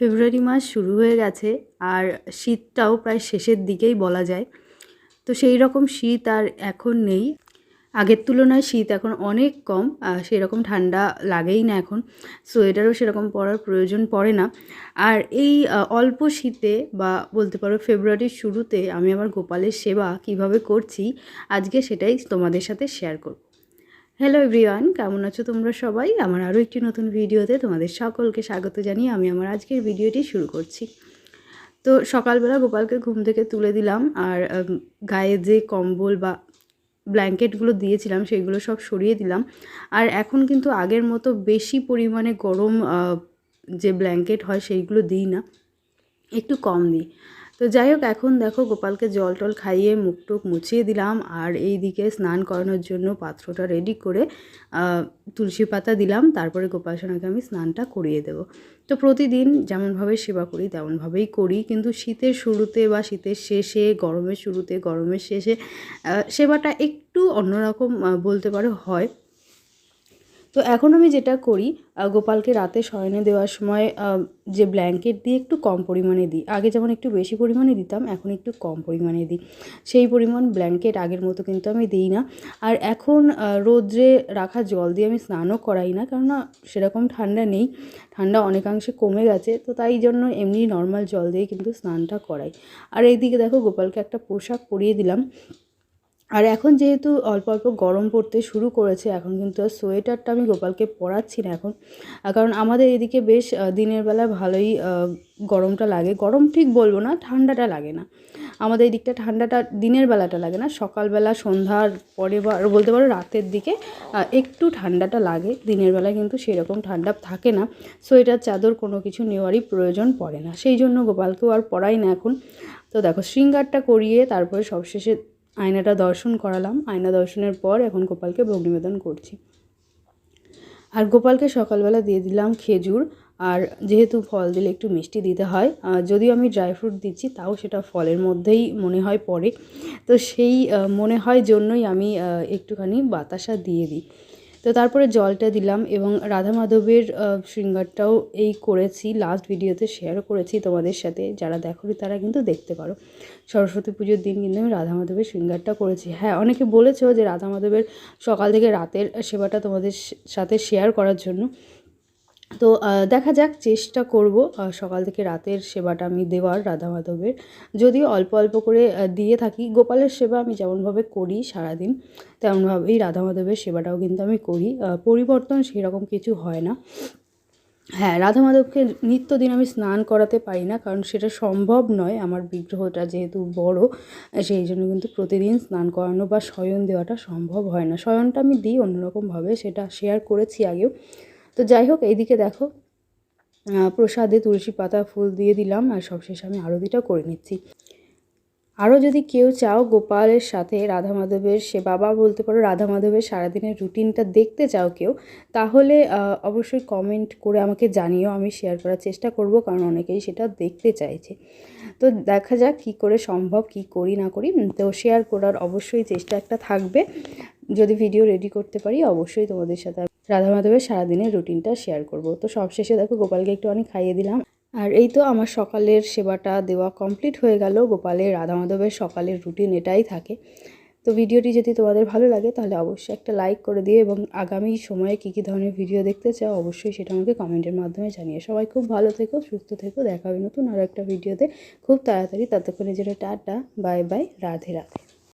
ফেব্রুয়ারি মাস শুরু হয়ে গেছে আর শীতটাও প্রায় শেষের দিকেই বলা যায়। তো সেই রকম শীত আর এখন নেই। আগের তুলনায় শীত এখন অনেক কম সেই রকম ঠান্ডা লাগেই না এখন। সোয়েটারও সেরকম পরার প্রয়োজন পড়ে না। আর এই অল্প শীতে বা বলতে পারো ফেব্রুয়ারির শুরুতে আমি আমার গোপালের সেবা কীভাবে করছি, আজকে সেটাই তোমাদের সাথে শেয়ার করব। হ্যালো এভরিওয়ান কেমন আছো তোমরা সবাই? আমার আরও একটি নতুন ভিডিওতে তোমাদের সকলকে স্বাগত জানিয়ে আমি আমার আজকের ভিডিওটি শুরু করছি। তো সকালবেলা গোপালকে ঘুম থেকে তুলে দিলাম আর গায়ে যে কম্বল বা ব্ল্যাঙ্কেটগুলো দিয়েছিলাম সেগুলো সব সরিয়ে দিলাম। আর এখন কিন্তু আগের মতো বেশি পরিমাণে গরম যে ব্ল্যাঙ্কেট হয় সেইগুলো দিই না, একটু কম দিই। তো যাই হোক, এখন দেখো গোপালকে জল টল খাইয়ে মুখ টুক মুছিয়ে দিলাম আর এই দিকে স্নান করানোর জন্য পাত্রটা রেডি করে তুলসী পাতা দিলাম। তারপরে গোপাল সোনাকে আমি স্নানটা করিয়ে দেবো। তো প্রতিদিন যেমনভাবে সেবা করি, তেমনভাবেই করি। কিন্তু শীতের শুরুতে বা শীতের শেষে, গরমের শুরুতে, গরমের শেষে সেবাটা একটু অন্যরকম বলতে পারো হয়। তো এখন আমি যেটা করি গোপালকে রাতে শয়নে দেওয়ার সময় যে ব্ল্যাঙ্কেট দিয়ে একটু কম পরিমাণে দিই। আগে যেমন একটু বেশি পরিমাণে দিতাম, এখন একটু কম পরিমাণে দিই। সেই পরিমাণ ব্ল্যাঙ্কেট আগের মতো কিন্তু আমি দিই না। আর এখন রোদ্রে রাখা জল দিয়ে আমি স্নানও করাই না, কেননা সেরকম ঠান্ডা নেই। ঠান্ডা অনেকাংশে কমে গেছে, তো তাই জন্য এমনি নর্মাল জল দিয়ে কিন্তু স্নানটা করাই। আর এইদিকে দেখো গোপালকে একটা পোশাক পরিয়ে দিলাম। আর এখন যেহেতু অল্প অল্প গরম পড়তে শুরু করেছে, এখন কিন্তু আর সোয়েটারটা আমি গোপালকে পরাচ্ছি না এখন। কারণ আমাদের এদিকে বেশ দিনের বেলা ভালোই গরমটা লাগে। গরম ঠিক বলব না, ঠান্ডাটা লাগে না। আমাদের এই দিকটা ঠান্ডাটা দিনের বেলাটা লাগে না, সকালবেলা, সন্ধ্যার পরে বা বলতে পারো রাতের দিকে একটু ঠান্ডাটা লাগে। দিনের বেলা কিন্তু সেরকম ঠান্ডা থাকে না। সোয়েটার, চাদর কোনো কিছু নেওয়ারই প্রয়োজন পড়ে না। সেই জন্য গোপালকেও আর পরাই না এখন। তো দেখো, শৃঙ্গারটা করিয়ে তারপরে সবশেষে আয়নাটা দর্শন করালাম। আয়না দর্শনের পর এখন গোপালকে ভোগ নিবেদন করছি। আর গোপালকে সকালবেলা দিয়ে দিলাম খেজুর। আর যেহেতু ফল দিলে একটু মিষ্টি দিতে হয় যদিও আমি ড্রাই ফ্রুট দিচ্ছি, তাও সেটা ফলের মধ্যেই মনে হয় পড়ে। তো সেই মনে হয় জন্যই আমি একটুখানি বাতাসা দিয়ে দিই। তো তারপরে জলটা দিলাম এবং রাধা মাধবের শৃঙ্গারটাও এই করেছি লাস্ট ভিডিওতে শেয়ার করেছি তোমাদের সাথে, যারা দেখো তারা কিন্তু দেখতে পারো। সরস্বতী পুজোর দিন কিন্তু আমি রাধা মাধবের শৃঙ্গারটা করেছি। হ্যাঁ অনেকে বলেছ যে রাধা মাধবের সকাল থেকে রাতের সেবাটা তোমাদের সাথে শেয়ার করার জন্য। তো দেখা যাক চেষ্টা করব সকাল থেকে রাতের সেবাটা আমি দেওয়ার রাধা মাধবের। যদিও অল্প অল্প করে দিয়ে থাকি, গোপালের সেবা আমি যেমনভাবে করি সারাদিন, তেমনভাবেই রাধা মাধবের সেবাটাও কিন্তু আমি করি পরিবর্তন সেরকম কিছু হয় না। হ্যাঁ রাধা মাধবকে নিত্যদিন আমি স্নান করাতে পারি না, কারণ সেটা সম্ভব নয়, আমার বিগ্রহটা যেহেতু বড়, সেই জন্য কিন্তু প্রতিদিন স্নান করানো বা শয়ন দেওয়াটা সম্ভব হয় না। শয়নটা আমি দিই অন্যরকমভাবে, সেটা শেয়ার করেছি আগেও। তো যাই হোক, এইদিকে দেখো প্রসাদে তুলসী পাতা, ফুল দিয়ে দিলাম, আর সবশেষে আমি আরতিটা করে নিচ্ছি। আরও যদি কেউ চাও গোপালের সাথে রাধা মাধবের সে বাবা বলতে পারো, রাধা মাধবের সারাদিনের রুটিনটা দেখতে চাও কেউ, তাহলে অবশ্যই কমেন্ট করে আমাকে জানিও, আমি শেয়ার করার চেষ্টা করব, কারণ অনেকেই সেটা দেখতে চাইছে। তো দেখা যাক কী করে সম্ভব, কি করি, না করি তো শেয়ার করার অবশ্যই চেষ্টা একটা থাকবে। যদি ভিডিও রেডি করতে পারি, অবশ্যই তোমাদের সাথে রাধা মাধবের সারাদিনের রুটিনটা শেয়ার করব। তো সবশেষে দেখো গোপালকে একটু অনেক খাইয়ে দিলাম। আর এই তো আমার সকালের সেবাটা দেওয়া কমপ্লিট হয়ে গেল। গোপালের, রাধা মাধবের সকালের রুটিন এটাই থাকে। তো ভিডিওটি যদি তোমাদের ভালো লাগে, তাহলে অবশ্যই একটা লাইক করে দিও এবং আগামী সময়ে কী কী ধরনের ভিডিও দেখতে চাও, অবশ্যই সেটা আমাকে কমেন্টের মাধ্যমে জানিয়ে সবাই খুব ভালো থেকো, সুস্থ থেকো। দেখা হবে নতুন আরও একটা ভিডিওতে খুব তাড়াতাড়ি ততক্ষণে যেটা tata bye bye Radhe Radhe.